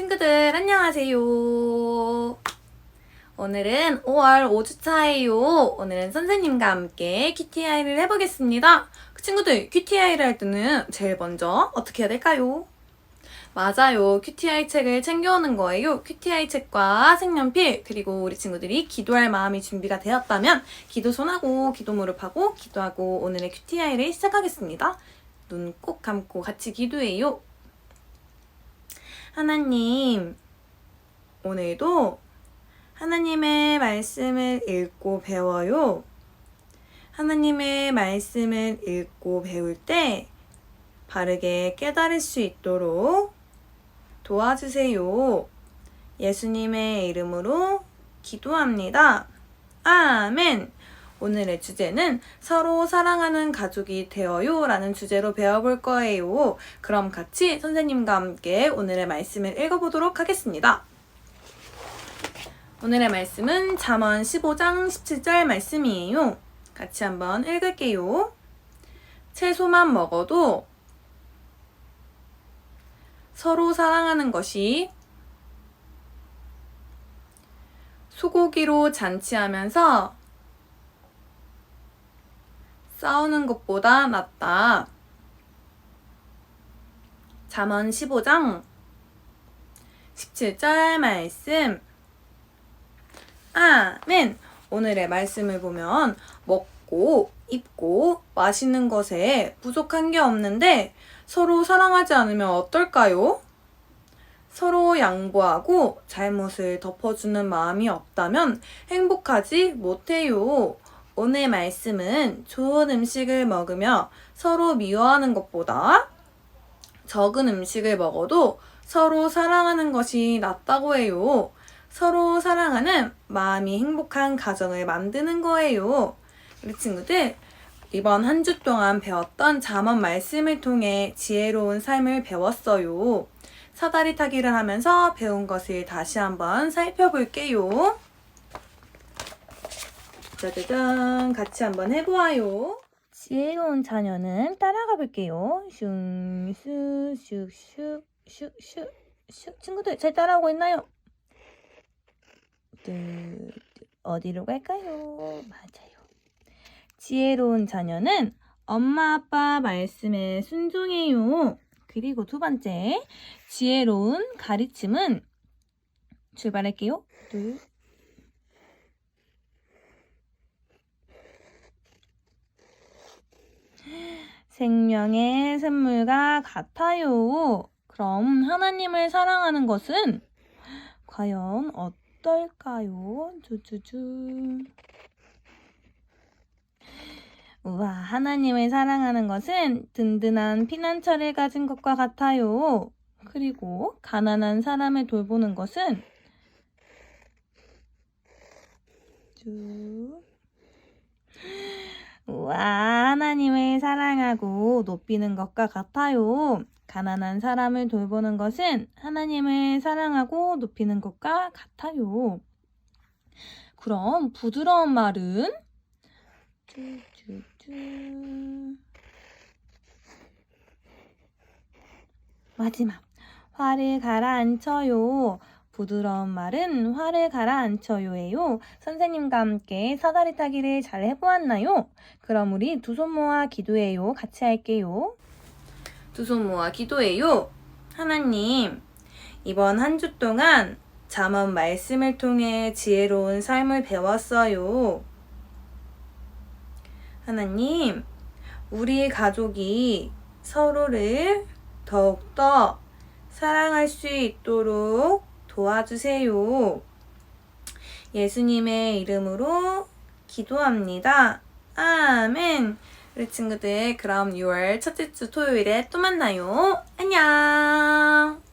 친구들 안녕하세요. 오늘은 5월 5주차예요. 오늘은 선생님과 함께 QTI를 해보겠습니다. 그 친구들 QTI를 할 때는 제일 먼저 어떻게 해야 될까요? 맞아요. QTI 책을 챙겨오는 거예요. QTI 책과 색연필 그리고 우리 친구들이 기도할 마음이 준비가 되었다면 기도 손하고 기도 무릎하고 기도하고 오늘의 QTI를 시작하겠습니다. 눈 꼭 감고 같이 기도해요. 하나님, 오늘도 하나님의 말씀을 읽고 배워요. 하나님의 말씀을 읽고 배울 때 바르게 깨달을 수 있도록 도와주세요. 예수님의 이름으로 기도합니다. 아멘. 오늘의 주제는 서로 사랑하는 가족이 되어요 라는 주제로 배워볼 거예요. 그럼 같이 선생님과 함께 오늘의 말씀을 읽어보도록 하겠습니다. 오늘의 말씀은 잠언 15장 17절 말씀이에요. 같이 한번 읽을게요. 채소만 먹어도 서로 사랑하는 것이 소고기로 잔치하면서 싸우는 것보다 낫다. 잠언 15장 17절 말씀. 아멘. 오늘의 말씀을 보면 먹고 입고 마시는 것에 부족한 게 없는데 서로 사랑하지 않으면 어떨까요? 서로 양보하고 잘못을 덮어주는 마음이 없다면 행복하지 못해요. 오늘 말씀은 좋은 음식을 먹으며 서로 미워하는 것보다 적은 음식을 먹어도 서로 사랑하는 것이 낫다고 해요. 서로 사랑하는 마음이 행복한 가정을 만드는 거예요. 우리 친구들, 이번 한 주 동안 배웠던 잠언 말씀을 통해 지혜로운 삶을 배웠어요. 사다리 타기를 하면서 배운 것을 다시 한번 살펴볼게요. 짜자잔, 같이 한번 해보아요. 지혜로운 자녀는 따라가 볼게요. 슝, 슈, 슉, 슉, 슉, 슉, 슉. 친구들 잘 따라오고 있나요? 어디로 갈까요? 맞아요. 지혜로운 자녀는 엄마 아빠 말씀에 순종해요. 그리고 두 번째, 지혜로운 가르침은 출발할게요. 둘, 생명의 샘물과 같아요. 그럼 하나님을 사랑하는 것은 과연 어떨까요? 주주주. 우와, 하나님을 사랑하는 것은 든든한 피난처를 가진 것과 같아요. 그리고 가난한 사람을 돌보는 것은 쭉 우와, 하나님을 사랑하고 높이는 것과 같아요. 가난한 사람을 돌보는 것은 하나님을 사랑하고 높이는 것과 같아요. 그럼 부드러운 말은. 마지막 화를 가라앉혀요. 부드러운 말은 화를 가라앉혀요예요. 선생님과 함께 사다리 타기를 잘 해보았나요? 그럼 우리 두 손 모아 기도해요. 같이 할게요. 두 손 모아 기도해요. 하나님, 이번 한 주 동안 잠언 말씀을 통해 지혜로운 삶을 배웠어요. 하나님, 우리 가족이 서로를 더욱더 사랑할 수 있도록 도와주세요. 예수님의 이름으로 기도합니다. 아멘. 우리 친구들, 그럼 6월 첫째 주 토요일에 또 만나요. 안녕.